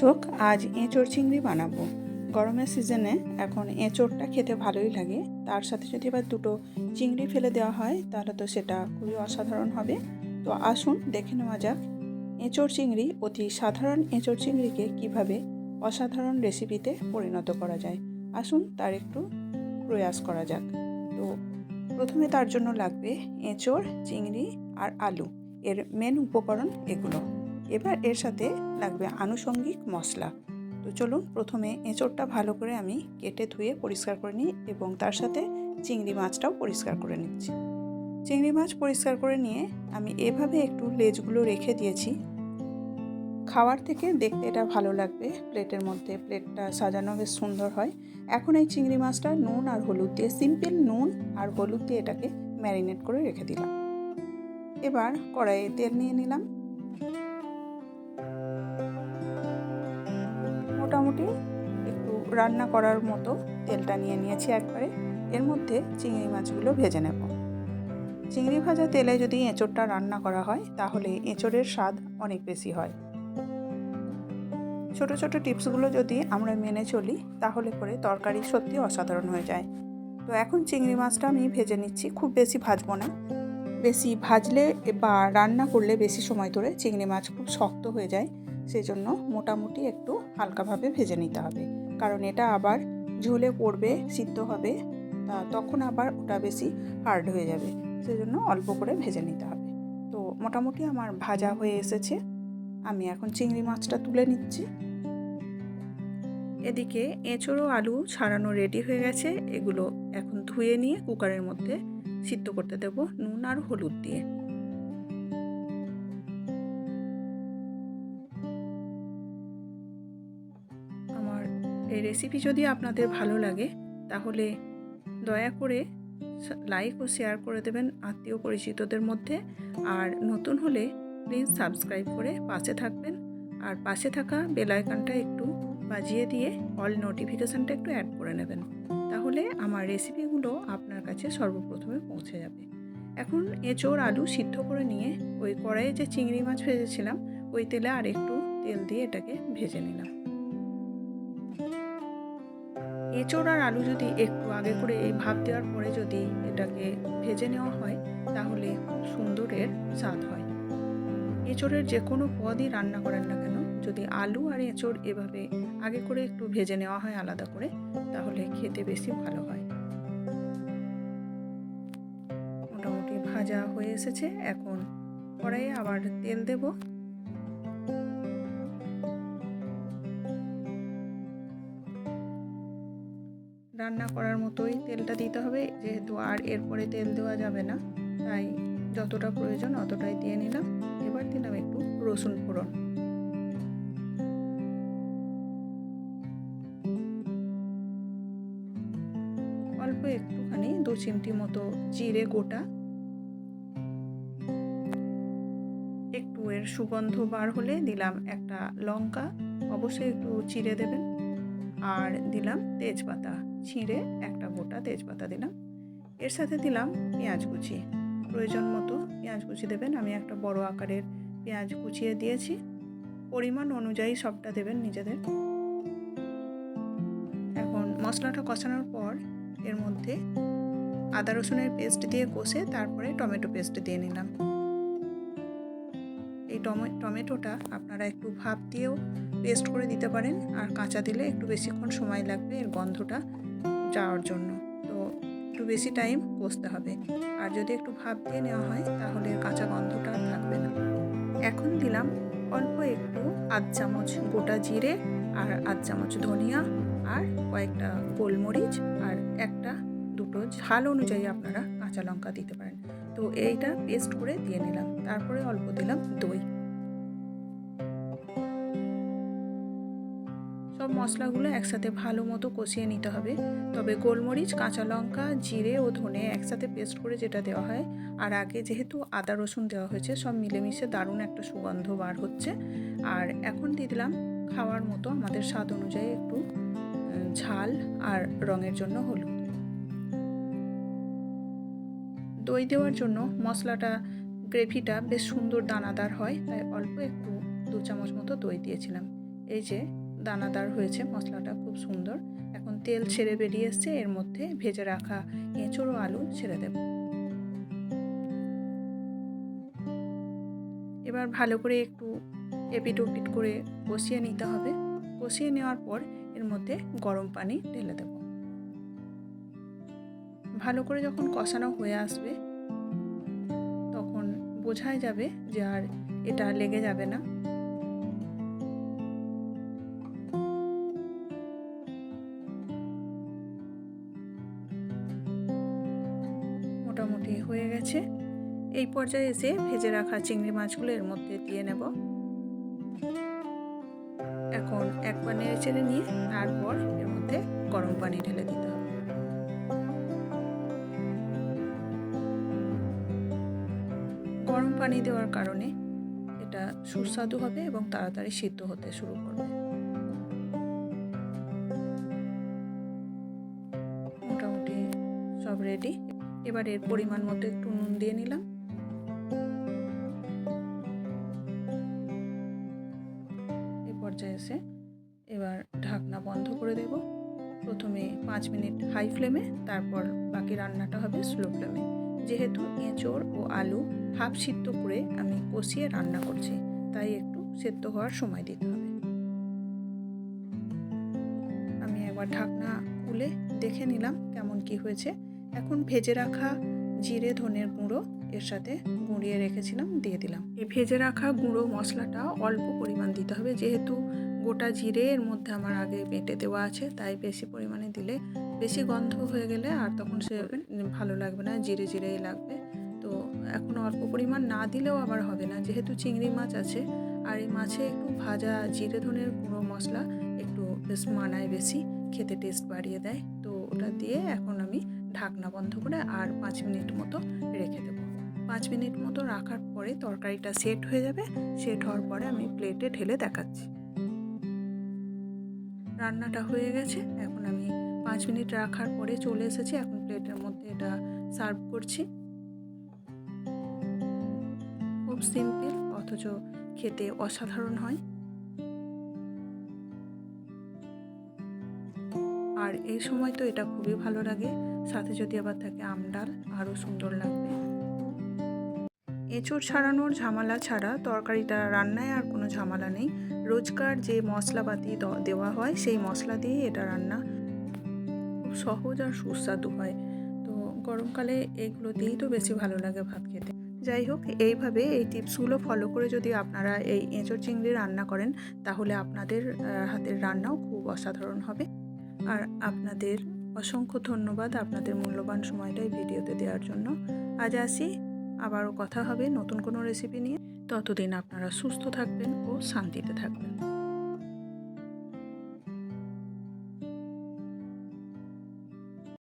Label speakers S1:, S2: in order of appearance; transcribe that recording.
S1: দর্শক আজ এঁচোড় চিংড়ি বানাবো। গরমের সিজনে এখন এঁচোড়টা খেতে ভালোই লাগে। তার সাথে যদি এবার দুটো চিংড়ি ফেলে দেওয়া হয়, তাহলে তো সেটা খুবই অসাধারণ হবে। তো আসুন, দেখে নেওয়া যাক এঁচোড় চিংড়ি, অতি সাধারণ এঁচোড় চিংড়িকে কীভাবে অসাধারণ রেসিপিতে পরিণত করা যায়। আসুন, তার একটু প্রয়াস করা যাক। তো প্রথমে তার জন্য লাগবে এঁচোড়, চিংড়ি আর আলু। এর মেন উপকরণ এগুলো। এবার এর সাথে লাগবে আনুষঙ্গিক মশলা। তো চলুন প্রথমে এঁচোড়টা ভালো করে আমি কেটে ধুয়ে পরিষ্কার করে নিই এবং তার সাথে চিংড়ি মাছটাও পরিষ্কার করে নিচ্ছি। চিংড়ি মাছ পরিষ্কার করে নিয়ে আমি এভাবে একটু লেজগুলো রেখে দিয়েছি। খাওয়ার থেকে দেখতে এটা ভালো লাগবে, প্লেটের মধ্যে প্লেটটা সাজানো বেশ সুন্দর হয়। এখন এই চিংড়ি মাছটা নুন আর হলুদ দিয়ে সিম্পল নুন আর হলুদ দিয়ে এটাকে ম্যারিনেট করে রেখে দিলাম। এবার কড়াইয়ে তেল নিয়ে নিলাম। মোটামুটি একটু রান্না করার মতো তেলটা নিয়ে নিয়েছি একবারে। এর মধ্যে চিংড়ি মাছগুলো ভেজে নেব। চিংড়ি ভাজা তেলে যদি এঁচোড়টা রান্না করা হয়, তাহলে এঁচোড়ের স্বাদ অনেক বেশি হয়। ছোট ছোট টিপসগুলো যদি আমরা মেনে চলি, তাহলে করে তরকারি সত্যি অসাধারণ হয়ে যায়। তো এখন চিংড়ি মাছটা আমি ভেজে নিচ্ছি। খুব বেশি ভাজবো না। বেশি ভাজলে বা রান্না করলে বেশি সময় ধরে চিংড়ি মাছ খুব শক্ত হয়ে যায়। সেই জন্য মোটামুটি একটু হালকাভাবে ভেজে নিতে হবে। কারণ এটা আবার ঝোলে পড়বে, সিদ্ধ হবে তখন আবার ওটা বেশি হার্ড হয়ে যাবে। সেই জন্য অল্প করে ভেজে নিতে হবে। তো মোটামুটি আমার ভাজা হয়ে এসেছে। আমি এখন চিংড়ি মাছটা তুলে নিচ্ছি। এদিকে এঁচড়ো আলু ছাড়ানো রেডি হয়ে গেছে। এগুলো এখন ধুয়ে নিয়ে কুকারের মধ্যে সিদ্ধ করতে দেব নুন আর হলুদ দিয়ে। এই রেসিপি যদি আপনাদের ভালো লাগে, তাহলে দয়া করে লাইক ও শেয়ার করে দেবেন আত্মীয় পরিচিতদের মধ্যে। আর নতুন হলে প্লিজ সাবস্ক্রাইব করে পাশে থাকবেন। আর পাশে থাকা বেল আইকনটা একটু বাজিয়ে দিয়ে অল নোটিফিকেশানটা একটু অ্যাড করে নেবেন। তাহলে আমার রেসিপিগুলো আপনার কাছে সর্বপ্রথমে পৌঁছে যাবে। এখন এঁচোড় আলু সিদ্ধ করে নিয়ে ওই কড়াইয়ে যে চিংড়ি মাছ ভেজেছিলাম, ওই তেলে আর একটু তেল দিয়ে এটাকে ভেজে নিলাম। এঁচোড় আর আলু যদি একটু আগে করে এই ভাপ দেওয়ার পরে যদি এটাকে ভেজে নেওয়া হয়, তাহলে খুব সুন্দরের স্বাদ হয়। এঁচোড়ের যে কোনো পদই রান্না করেন না কেন, যদি আলু আর এঁচোড় এভাবে আগে করে একটু ভেজে নেওয়া হয় আলাদা করে, তাহলে খেতে বেশি ভালো হয়। মোটামুটি ভাজা হয়ে এসেছে, এখন কড়াইয়ে আবার তেল দেব। রান্না করার মতোই তেলটা দিতে হবে, যেহেতু আর এরপরে তেল দেওয়া যাবে না, তাই যতটা প্রয়োজন অতটাই দিয়ে নিলাম। এবার দিলাম একটু রসুন ফোড়ন। অল্প একটুখানি দু চিমটি মতো জিরে গোটা। একটু এর সুগন্ধ বার হলে দিলাম একটা লঙ্কা, অবশ্যই একটু চিড়ে দেবেন। আর দিলাম তেজপাতা। ছিঁড়ে একটা গোটা তেজপাতা দিলাম। এর সাথে দিলাম পেঁয়াজ কুচি। প্রয়োজন মতো পেঁয়াজ কুচি দেবেন। আমি একটা বড় আকারের পেঁয়াজ কুচিয়ে দিয়েছি। পরিমাণ অনুযায়ী সবটা দেবেন নিজেদের। এখন মশলাটা কষানোর পর এর মধ্যে আদা রসুনের পেস্ট দিয়ে কষে তারপরে টমেটো পেস্ট দিয়ে নিলাম। এই টমেটোটা আপনারা একটু ভাপ দিয়েও পেস্ট করে দিতে পারেন। আর কাঁচা দিলে একটু বেশিক্ষণ সময় লাগবে। এর গন্ধটা যাওয়ার জন্য। তো একটু বেশি টাইম কষতে হবে। আর যদি একটু ভাপ দিয়ে নেওয়া হয়, তাহলে কাঁচা গন্ধটা থাকবে না। এখন দিলাম অল্প একটু আধ চামচ গোটা জিরে আর আধ চামচ ধনিয়া আর কয়েকটা গোলমরিচ আর একটা দুটো ঝাল অনুযায়ী আপনারা কাঁচা লঙ্কা দিতে পারেন। তো এইটা পেস্ট করে দিয়ে নিলাম। তারপরে অল্প দিলাম দই। সব মশলাগুলো একসাথে ভালো মতো কষিয়ে নিতে হবে। তবে গোলমরিচ, কাঁচা লঙ্কা, জিরে ও ধনে একসাথে পেস্ট করে যেটা দেওয়া হয়, আর আগে যেহেতু আদা, রসুন দেওয়া হয়েছে, সব মিলেমিশে দারুণ একটা সুগন্ধ বার হচ্ছে। আর এখন দিয়ে দিলাম খাওয়ার মতো আমাদের স্বাদ অনুযায়ী একটু ঝাল আর রঙের জন্য হলুদ। দই দেওয়ার জন্য মশলাটা, গ্রেভিটা বেশ সুন্দর দানাদার হয়, তাই অল্প একটু দু চামচ মতো দই দিয়েছিলাম। এই যে দানাদার হয়েছে, মশলাটা খুব সুন্দর। এখন তেল ছেড়ে বেরিয়ে এসছে, এর মধ্যে ভেজে রাখা এঁচড় আলু ছেড়ে দেব। এবার ভালো করে একটু এপিট ওপিট করে কষিয়ে নিতে হবে। কষিয়ে নেওয়ার পর এর মধ্যে গরম পানি ঢেলে দেব। ভালো করে যখন কষানো হয়ে আসবে, তখন বোঝাই যাবে যে আর এটা লেগে যাবে না। এই পর্যায়ে এসে ভেজে রাখা চিংড়ি মাছগুলো এর মধ্যে দিয়ে নেব। এখন একবার নেড়ে চেড়ে নিয়ে তারপর এর মধ্যে গরম পানি ঢেলে দিতে হবে। গরম পানি দেওয়ার কারণে এটা সুস্বাদু হবে এবং তাড়াতাড়ি সিদ্ধ হতে শুরু করবে। মোটামুটি সব রেডি এবার এর পরিমাণ মতো একটু নুন দিয়ে নিলাম। পর্যায়ে এসে এবার ঢাকনা বন্ধ করে দেব। প্রথমে পাঁচ মিনিট হাই ফ্লেমে, তারপর বাকি রান্নাটা হবে স্লো ফ্লেমে। যেহেতু এঁচড় ও আলু হাফ সিদ্ধ করে আমি কষিয়ে রান্না করছি, তাই একটু সেদ্ধ হওয়ার সময় দিতে হবে। আমি একবার ঢাকনা খুলে দেখে নিলাম কেমন কি হয়েছে। এখন ভেজে রাখা জিরে, ধনের গুঁড়ো এর সাথে গুঁড়িয়ে রেখেছিলাম, দিয়ে দিলাম। এই ভেজে রাখা গুঁড়ো মশলাটা অল্প পরিমাণ দিতে হবে। যেহেতু গোটা জিরে এর মধ্যে আমার আগে বেটে দেওয়া আছে, তাই বেশি পরিমাণে দিলে বেশি গন্ধ হয়ে গেলে আর তখন সে ভালো লাগবে না, জিরে জিরেই লাগবে। তো এখন অল্প পরিমাণ না দিলেও আবার হবে না। যেহেতু চিংড়ি মাছ আছে, আর এই মাছে একটু ভাজা জিরে ধনের গুঁড়ো মশলা একটু বেশ মানায় বেশি, খেতে টেস্ট বাড়িয়ে দেয়। তো ওটা দিয়ে এখন আমি ঢাকনা বন্ধ করে আর পাঁচ মিনিট মতো রেখে দেবো। পাঁচ মিনিট মতো রাখার পরে তরকারিটা সেট হয়ে যাবে। সেট হওয়ার পরে আমি প্লেটে ঢেলে দেখাচ্ছি। রান্নাটা হয়ে গেছে। এখন আমি পাঁচ মিনিট রাখার পরে চলে এসেছি। এখন প্লেটের মধ্যে এটা সার্ভ করছি। খুব সিম্পল অথচ খেতে অসাধারণ হয়। আর এই সময় তো এটা খুবই ভালো লাগে। সাথে যদি আবার থাকে আমডাল আরও সুন্দর লাগবে। এঁচড় ছাড়ানোর ঝামেলা ছাড়া তরকারিটা রান্নায় আর কোনো ঝামেলা নেই। রোজকার যে মশলাপাতি দেওয়া হয়, সেই মশলা দিয়ে এটা রান্না খুব সহজ আর সুস্বাদু হয়। তো গরমকালে এগুলো দিয়েই তো বেশি ভালো লাগে ভাত খেতে। যাই হোক, এইভাবে এই টিপসগুলো ফলো করে যদি আপনারা এই এঁচড় চিংড়ি রান্না করেন, তাহলে আপনাদের হাতের রান্নাও খুব অসাধারণ হবে। আর আপনাদের অসংখ্য ধন্যবাদ আপনাদের মূল্যবান সময়টা এই ভিডিওতে দেওয়ার জন্য। আজ আসি আবারও কথা হবে নতুন কোনো রেসিপি নিয়ে। ততদিন আপনারা সুস্থ থাকবেন ও শান্তিতে থাকবেন।